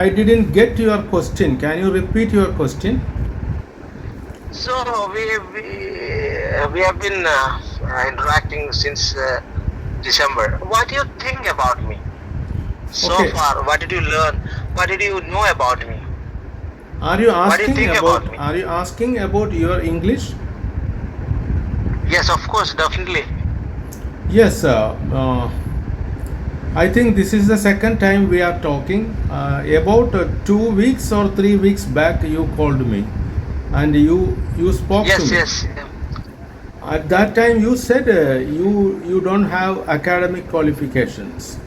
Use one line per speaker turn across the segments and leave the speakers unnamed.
I didn't get your question. Can you repeat your question?
So we we we have been uh, interacting since uh, December. What do you think about me? So
Okay.
far, what did you learn? What did you know about me?
Are you
you
asking
think
about,
about me?
Are you asking about your English?
Yes, of course, definitely.
Yes, uh, uh, I think this is the second time we are talking. Uh, about uh, two weeks or three weeks back, you called me, and you you spoke to me.
yes. yes.
At that time, you said uh, you you don't have academic qualifications.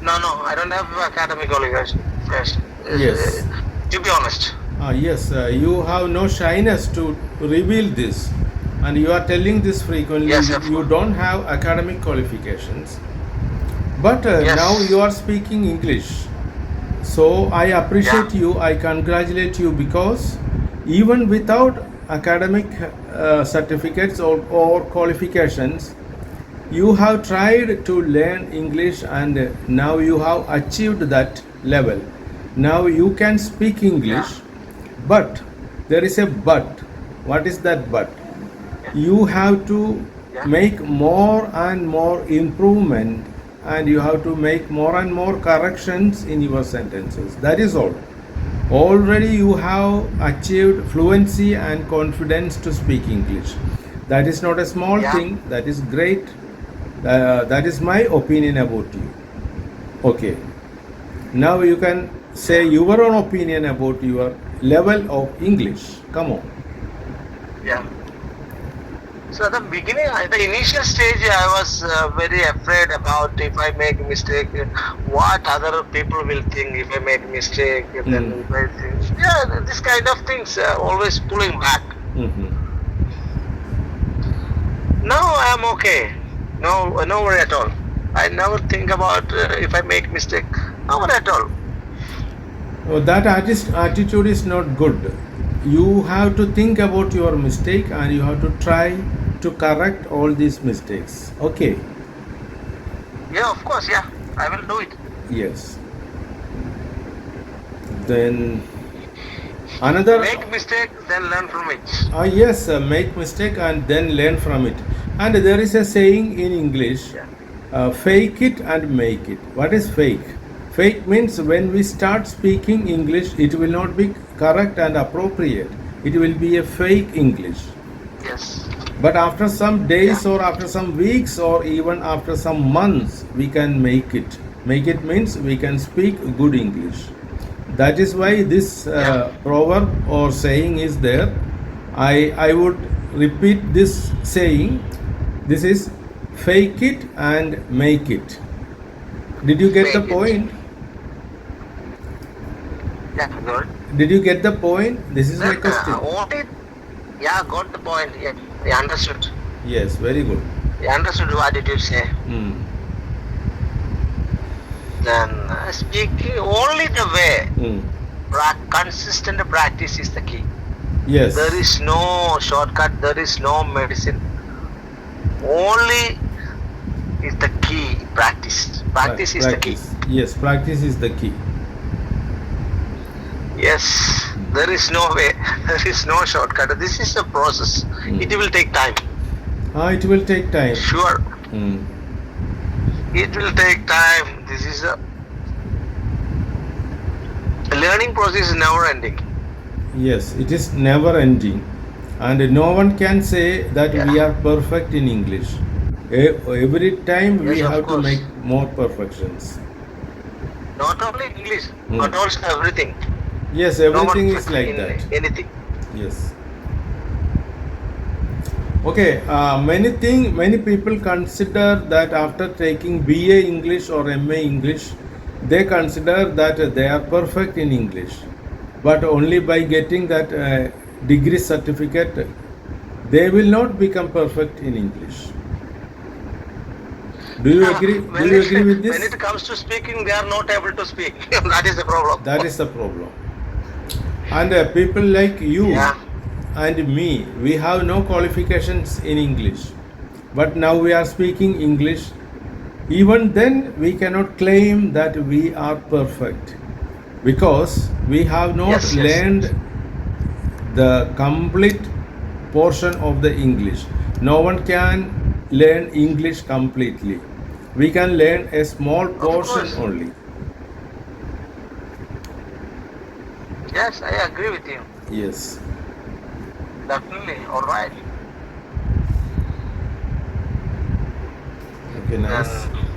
No, no, I don't have academic qualifications. Yes.
Yes.
Uh, to be honest.
Ah, yes, uh, you have no shyness to reveal this, and you are telling this frequently.
Yes,
you don't have academic qualifications, but uh,
Yes.
now you are speaking English. So I appreciate
Yeah.
you. I congratulate you because even without academic uh, certificates or, or qualifications, you have tried to learn English and now you have achieved that level. Now you can speak English, but there is a but. What is that but? You have to
Yeah.
make more and more improvement and you have to make more and more corrections in your sentences. That is all. Already you have achieved fluency and confidence to speak English. That is not a small
Yeah.
thing, that is great. Uh, that is my opinion about you. Okay. Now you can say your own opinion about your level of English. Come on.
Yeah. So at the beginning, at the initial stage, I was uh, very afraid about if I make a mistake, what other people will think if I make mistake. Then
Mm.
if I think, yeah, this kind of things uh, always pulling back.
Mhm.
Now I am okay. No, no worry at all. I never think about uh, if I make mistake. No worry at all.
Oh, that artist attitude is not good. You have to think about your mistake and you have to try to correct all these mistakes. Okay.
Yeah, of course. Yeah, I will do it.
Yes. Then another.
Make mistake, then learn from it.
Ah yes, uh, make mistake and then learn from it. And there is a saying in English,
Yeah.
uh, fake it and make it. What is fake? Fake means when we start speaking English, it will not be correct and appropriate. It will be a fake English.
Yes.
But after some days or after some weeks or even after some months, we can make it. Make it means we can speak good English. That is why this uh,
Yeah.
proverb or saying is there. I, I would repeat this saying. This is fake it and make it. Did you get the
it.
point?
Yeah, good.
Did you get the point? This is my question.
uh, what it, yeah, got the point. Yeah, I understood.
Yes, very good.
I understood what did you say.
Hmm.
Then uh, speaking only the way,
Hmm.
pra- consistent practice is the key.
Yes.
There is no shortcut. There is no medicine. Only is the key. Practice. Practice is the key.
Yes, practice is the key.
Yes, there is no way. There is no shortcut. This is a process.
Hmm.
It will take time.
Ah, it will take time.
Sure,
Hmm.
it will take time. This is a learning process is never ending.
Yes, it is never ending. And no one can say that we are perfect in English. E- Every time we
Yes, of
have to make more perfections.
Not only English,
Hmm.
but also everything.
Yes,
No
everything is like that.
Anything.
Yes. Okay, uh, many thing, many people consider that after taking BA English or MA English, they consider that they are perfect in English. But only by getting that uh, degree certificate, they will not become perfect in English. Do you
Ah,
agree?
when
Do you
it-
agree with
When it comes to speaking, they are not able to speak. that is the problem.
That is the problem. And uh, people like you
Yeah.
and me, we have no qualifications in English. But now we are speaking English. Even then, we cannot claim that we are perfect. because we have not
Yes, yes,
learned the complete portion of the English. No one can learn English completely. We can learn a small portion only.
Yes, I agree with you.
Yes.
Definitely. All right.
Okay, nice.
And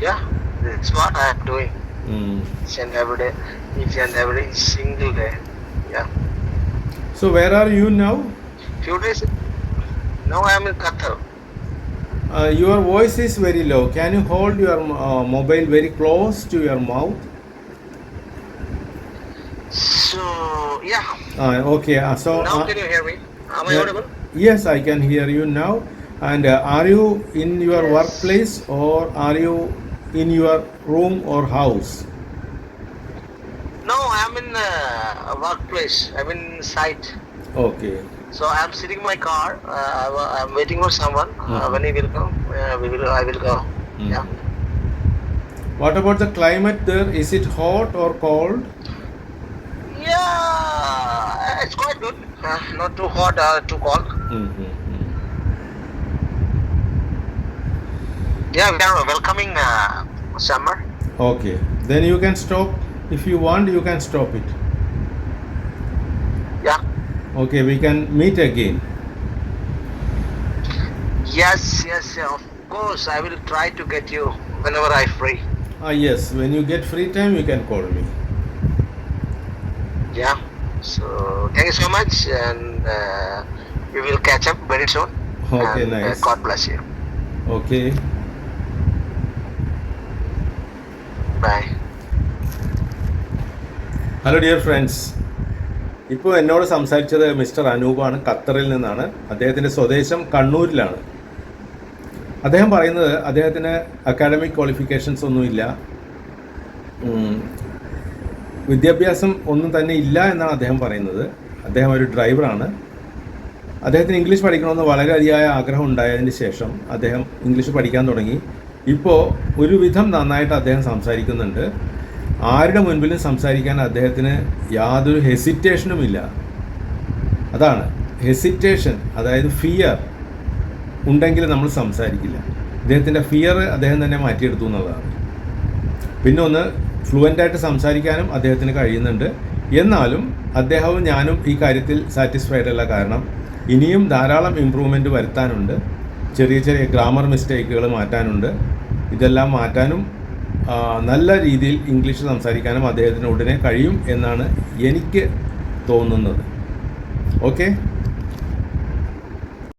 yeah, that's what I am doing
Mm.
each and every day, each and every single day. Yeah.
So where are you now?
Few days. Now I am in Qatar.
Uh, your voice is very low. Can you hold your uh, mobile very close to your mouth?
So yeah.
Uh, okay. Uh, so
now
uh,
can you hear me? Am I
yeah.
audible?
Yes, I can hear you now. And uh, are you in your
Yes.
workplace or are you in your room or house?
No, I am in uh, a workplace. I'm in site.
Okay.
So I'm sitting in my car. Uh, I'm waiting for someone. Uh,
Mhm.
when he will come, uh, we will. I will go.
Mm.
Yeah.
What about the climate there? Is it hot or cold?
Yeah, it's quite good. Uh, not too hot, uh, too cold.
Mm-hmm.
Yeah, we are welcoming uh, summer.
Okay. Then you can stop. If you want, you can stop it.
Yeah.
Okay, we can meet again.
Yes, yes, of course. I will try to get you whenever I free.
Ah, yes. When you get free time, you can call me.
Yeah. So thank you so much, and uh, we will catch up very soon.
Okay,
and, nice. uh,
nice.
God bless you.
Okay.
Bye.
Hello dear friends ഇപ്പോൾ എന്നോട് സംസാരിച്ചത് mister അനൂപാണ് ഖത്തറിൽ നിന്നാണ് അദ്ദേഹത്തിന്റെ സ്വദേശം കണ്ണൂരിലാണ് അദ്ദേഹം പറയുന്നത് അദ്ദേഹത്തിന് അക്കാഡമിക് ക്വാളിഫിക്കേഷൻസ് ഒന്നുമില്ല വിദ്യാഭ്യാസം ഒന്നും തന്നെ ഇല്ല എന്നാണ് അദ്ദേഹം പറയുന്നത്. അദ്ദേഹം ഒരു ഡ്രൈവറാണ്. അദ്ദേഹത്തിന് ഇംഗ്ലീഷ് പഠിക്കണമെന്ന് വളരെ അതിയായ ആഗ്രഹം ഉണ്ടായതിന് ശേഷം അദ്ദേഹം ഇംഗ്ലീഷ് പഠിക്കാൻ തുടങ്ങി. ഇപ്പോൾ ഒരുവിധം നന്നായിട്ട് അദ്ദേഹം സംസാരിക്കുന്നുണ്ട്. ആരുടെ മുൻപിലും സംസാരിക്കാൻ അദ്ദേഹത്തിന് യാതൊരു ഹെസിറ്റേഷനും ഇല്ല. അതാണ്. ഹെസിറ്റേഷൻ അതായത് ഫിയർ ഉണ്ടെങ്കിൽ നമ്മൾ സംസാരിക്കില്ല. അദ്ദേഹത്തിന്റെ ഫിയർ അദ്ദേഹം തന്നെ മാറ്റിയെടുത്തു എന്നുള്ളതാണ്. പിന്നെ ഒന്ന് ഫ്ലുവന്റായിട്ട് സംസാരിക്കാനും അദ്ദേഹത്തിന് കഴിയുന്നുണ്ട്. എന്നാലും അദ്ദേഹവും ഞാനും ഈ കാര്യത്തിൽ സാറ്റിസ്ഫൈഡ് അല്ല കാരണം ഇനിയും ധാരാളം ഇമ്പ്രൂവ്മെന്റ് വരുത്താനുണ്ട്. ചെറിയ ചെറിയ ഗ്രാമർ മിസ്റ്റേക്കുകൾ മാറ്റാനുണ്ട്. ഇതെല്ലാം മാറ്റാനും നല്ല രീതിയിൽ ഇംഗ്ലീഷ് സംസാരിക്കാനും അദ്ദേഹത്തിന് ഉടനെ കഴിയും എന്നാണ് എനിക്ക് തോന്നുന്നത്. ഓക്കെ